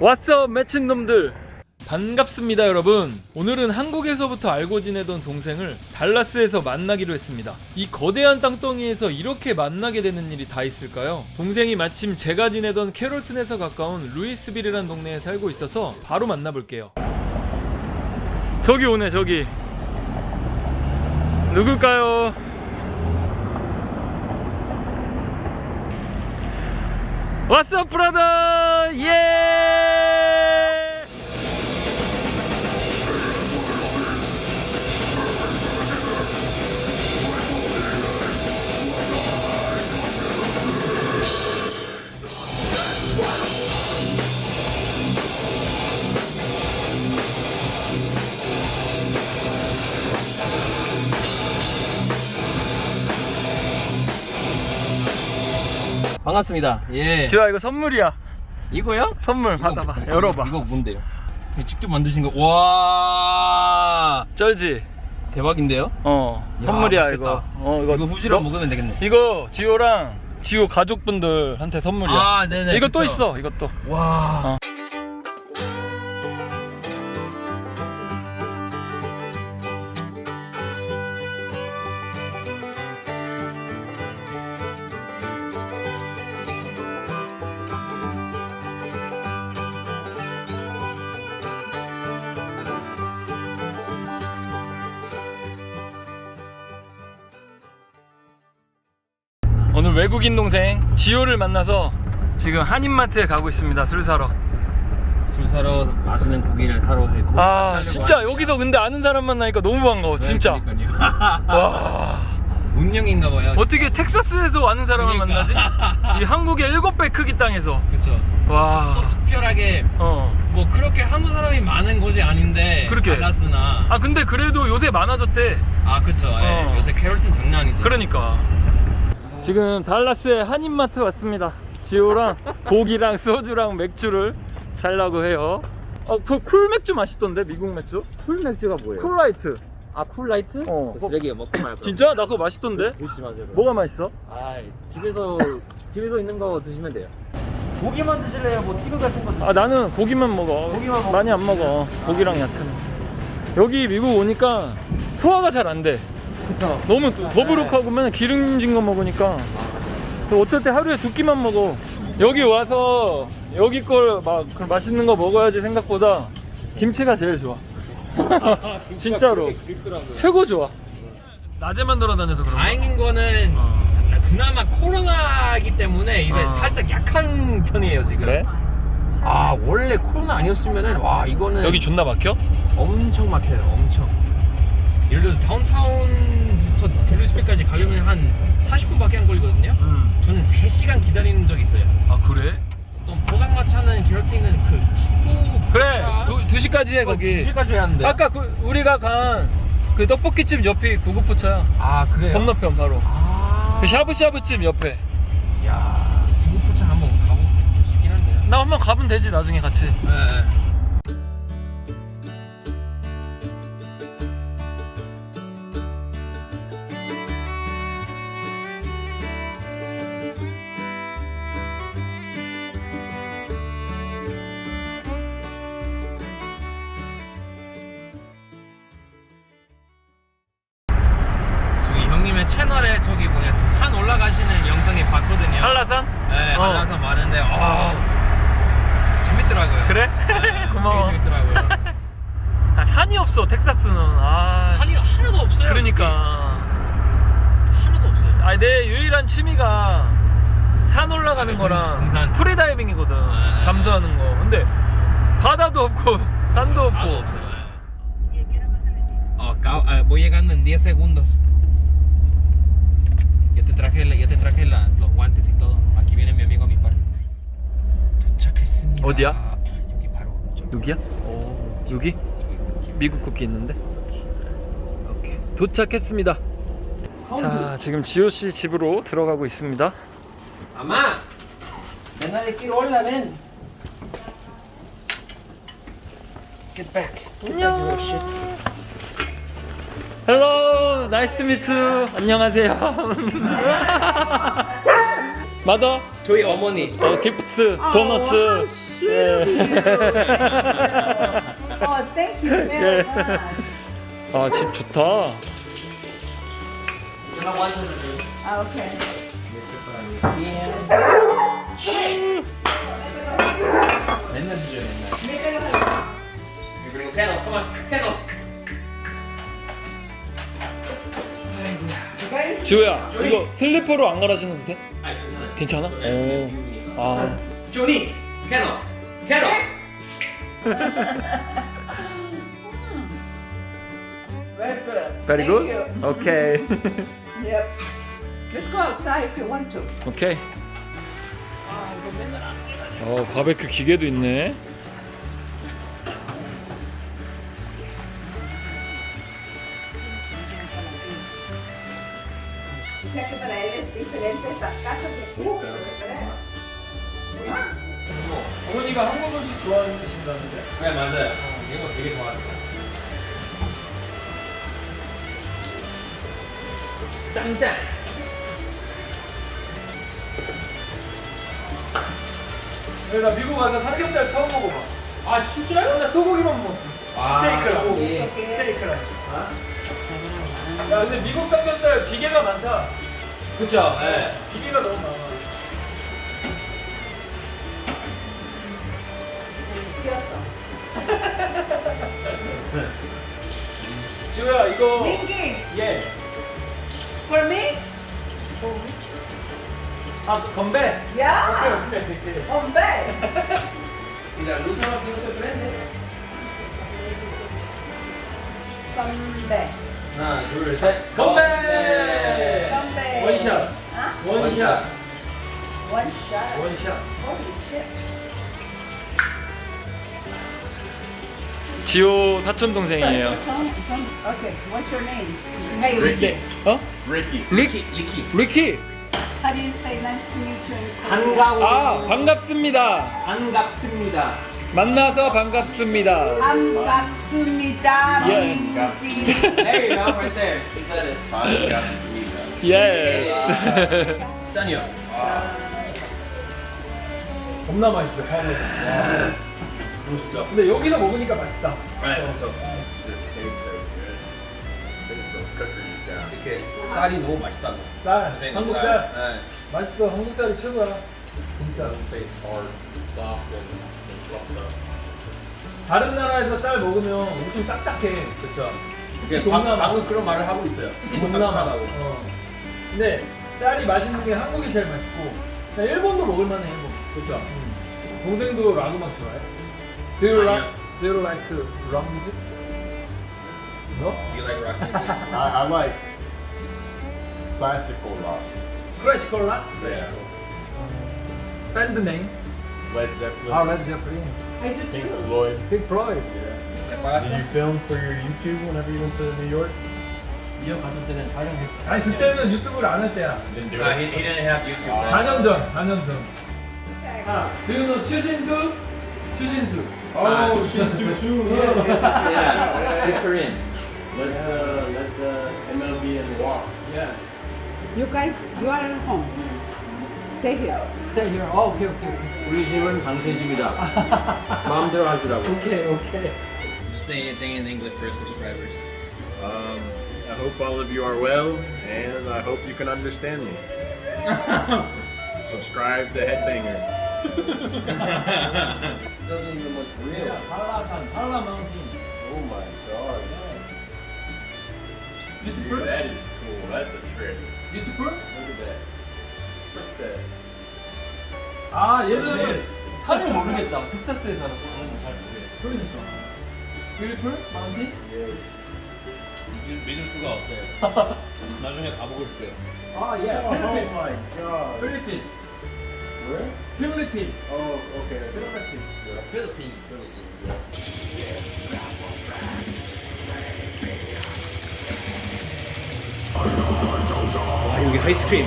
왓썹 매친놈들. 반갑습니다 여러분. 오늘은 한국에서부터 알고 지내던 동생을 달라스에서 만나기로 했습니다. 이 거대한 땅덩이에서 이렇게 만나게 되는 일이 다 있을까요? 동생이 마침 제가 지내던 캐롤튼에서 가까운 루이스빌이라는 동네에 살고 있어서 바로 만나볼게요. 저기 오네 저기. 누굴까요? 왓썹 브라더! 예 반갑습니다. 예. 지호야 이거 선물이야 이거요? 선물 받아봐 열어봐 이거 뭔데요? 이거 직접 만드신 거. 와. 쩔지? 대박인데요? 어 야, 선물이야 맛있겠다. 이거 어 이거, 후지로 너- 먹으면 되겠네. 이거 지호랑 지호 가족분들한테 선물이야 아, 네네. 이거 또 그쵸. 있어 이것도 와. 어. 오늘 외국인 동생 지호를 만나서 지금 한인마트에 가고 있습니다 술 사러 술 사러 맛있는 고기를 사러 해고. 아 진짜 여기서 근데 아는 사람 만나니까 너무 반가워 네, 진짜 와 운명인가 봐요. 어떻게 텍사스에서 아는 사람을 그러니까. 만나지? 이 한국의 일곱 배 크기 땅에서 그렇죠. 또와 특별하게 어. 뭐 그렇게 한국 사람이 많은 곳이 아닌데 그렇게. 달라스나 아 근데 그래도 요새 많아졌대 아 어. 예. 요새 캐롤튼 장난 아니지 그러니까 지금 달라스의 한인마트 왔습니다 지호랑 고기랑 소주랑 맥주를 살라고 해요 어 그 쿨맥주 맛있던데 미국 맥주 쿨 맥주가 뭐예요? 쿨라이트 아 쿨라이트? 어. 그 쓰레기 먹지 말고 진짜? 나 그거 맛있던데 드시지 마세요 뭐가 맛있어? 아 집에서 집에서 있는 거 드시면 돼요 고기만 드실래요? 뭐 티그 같은 거? 아 나는 고기만 먹어 고기만 먹어? 많이 안 먹어 고기랑 야채는 여기 미국 오니까 소화가 잘 안 돼 그쵸? 너무 또 더부룩하고 맨날 기름진 거 먹으니까. 또 어쩔 때 하루에 두 끼만 먹어. 여기 와서 여기 걸막 맛있는 거 먹어야지 생각보다 김치가 제일 좋아. 진짜로. 최고 좋아. 낮에만 돌아다녀서 그런 다행인 거는 그나마 코로나이기 때문에 이게 어. 살짝 약한 편이에요 지금. 그래? 아 원래 코로나 아니었으면은 와 이거는 여기 존나 막혀? 엄청 막혀요 엄청 예를 들어서 다운타운부터 갤루스백까지 가려면 한 40분밖에 안 걸리거든요. 저는 3시간 기다리는 적이 있어요. 아 그래? 또 포장마차는 기어팅은 그 후보 그래 두, 2시까지 해 거기. 2시까지 해야 하는데. 아까 그 우리가 간 그 떡볶이집 옆이 구급포차야 아 그래요? 건너편 바로. 아. 그 샤브샤브집 옆에. 야 구급포차 한번 가보고 싶긴 한데요 나 한번 가면 되지 나중에 같이. 네. 네, 어. 한라산 많은데 아 재밌더라고요. 그래? 네, 고마워 되게 재밌더라고요. 아, 산이 없어 텍사스는 아 산이 하나도 없어요. 그러니까 여기. 하나도 없어요. 아니 내 유일한 취미가 산 올라가는 아, 거랑 등- 등산. 프리다이빙이거든 아. 잠수하는 거 근데 바다도 없고 산도 없고 없어요. Oh, ah, voy llegando en 10 segundos. Ya te traje, la- ya te traje la- los guantes y todo. Aquí viene mi amigo a mi par. 도착했습니다. 어디야? 여기 바로. 여기야? 오 여기? 미국 국기 있는데? 오케이 도착했습니다 자 지금 지호 씨 집으로 들어가고 있습니다 Mamá, ven a decir hola, ven. Get back. 안녕 헬로 나이스 투 미츠 안녕하세요 마더 저희 어머니. 어, 기프트 도너츠 sweet of you. oh, thank you very much. 아 집 좋다. Okay. 맨날 드죠 맨날. 그리고 캐논, 그만 캐논. 지호야 이거 슬리퍼로 안 갈아 신어도 돼? 아 괜찮아요. 괜찮아? 네, 오. 아. 조니스 캐논 캐논. Very good. Very Thank good. You. 오케이. Yep. Let's go outside if you want to. 오케이. 어 바베큐 기계도 있네. 좋아하신다는데? 네 맞아요. 이거 되게 좋아하세요. 짱짱. 나 미국 와서 삼겹살 처음 먹어봐. 아 진짜요? 나 소고기만 먹었어. 아, 스테이크랑. 소고기. 스테이크랑. 야 근데 미국 삼겹살 기계가 많다. 그쵸. 네. 기계가 너무 많아. 이거 Mickey, 예. for me? 아 건배. Yeah. 오케이 오케이 오케이. La luz aquí no se prende. Hombre. 하나, 둘, 셋. 건배. Hombre. 원샷. 원샷. Shot. 원샷. 지호 사촌 동생이에요. Okay, what's your name? Hey, Ricky. 어? 리키. 리키. 리키. 리키. How do you say nice to meet you? in Korean? 반가워. 아 반갑습니다. 반갑습니다. 만나서 반갑습니다. 반갑습니다. Yeah. 민지. There you go, right there. He said it. 반갑습니다. 예스. 짠이요. 겁나 맛있어. 바 좋죠. 근데 여기서 먹으니까 맛있다. 네, 그렇죠. This tastes so good. Tastes so cookery down. 이렇게 쌀이 너무 맛있다고. 쌀, 네, 한국 쌀. 쌀. 네. 맛있어. 한국 쌀이 최고야. 진짜. It tastes hard and soft and, and fluffed up. 다른 나라에서 쌀 먹으면 엄청 딱딱해. 그렇죠. 이게 동남아. 방, 방금 그런 말을 하고 있어요. 동남아. 고 어. 근데 쌀이 맛있는 게 한국이 제일 맛있고, 나 일본도 먹을만해. 일본. 그렇죠. 음. 동생도 락 음악 좋아해? Do you like, 아니요. do you like rock music? No? You like rock music? I, I like classical rock. Classical rock? Yeah. Band name? Led Zeppelin, 아, Led Zeppelin. I do Pink too. Floyd. Pink Floyd. Did you film for your YouTube whenever you went to New York? 이어 갔을 때는 촬영했어. 아니 그때는 유튜브를 안 할 때야. Didn't do 아, it. he, he didn't have YouTube. 아. 4년 전, 4년 전. Okay. 아, do you know 추신수? 추신수. 아, Shinsu too. Yeah, he's Korean. Let the let the MLB and walks. Yeah. You guys, you are at home. Stay here. Stay here. 어, 오케이, 오케이, 오케이. 우리 집은 당신 집이다. 마음대로 하시라고. 오케이, 오케이. Just say anything in English for subscribers. Um, I hope all of you are well, and I hope you can understand me. Subscribe to Headbanger. Doesn't even look real. 한라산, 한라 마운틴. Oh my god. Dude, that is cool. That's a trip. Beautiful? Look at that. Look at that. 아, 얘는 Yes. 산을 모르겠다. 텍사스에 살아서. 잘 모르겠어. 그러니까. Beautiful? 마운틴? Yeah. 수가 없어요. 나중에 가보고 싶어요. 아, 예. Oh 필리핀. my god. 필리핀. Where? 필리핀. Oh, okay. 필리핀. 필리핀. 아, 여기 아이스크림.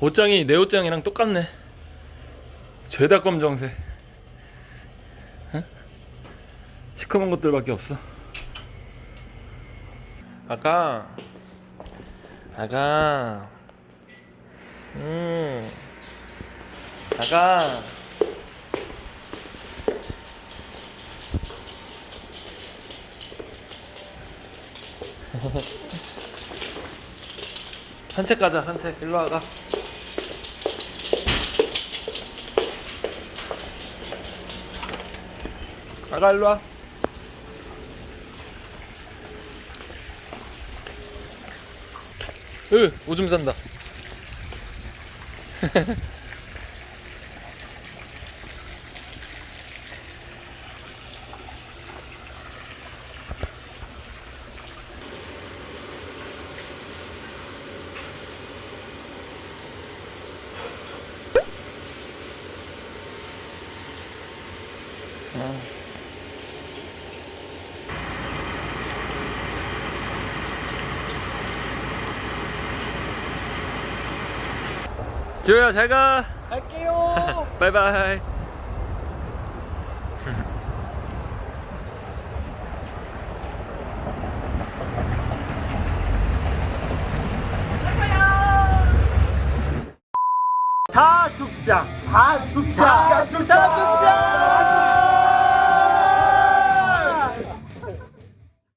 옷장이 내 옷장이랑 똑같네. 죄다 검정색. 시커먼 것들밖에 없어. 아가. 아가. 음. 아가. 산책 가자 산책 일로 와가. 아가 일로 와 으, 오줌 산다. 지 호야 잘 가. 갈게요. 바이바이. 다 죽자. 다 죽자. 다 죽자. 다 죽자.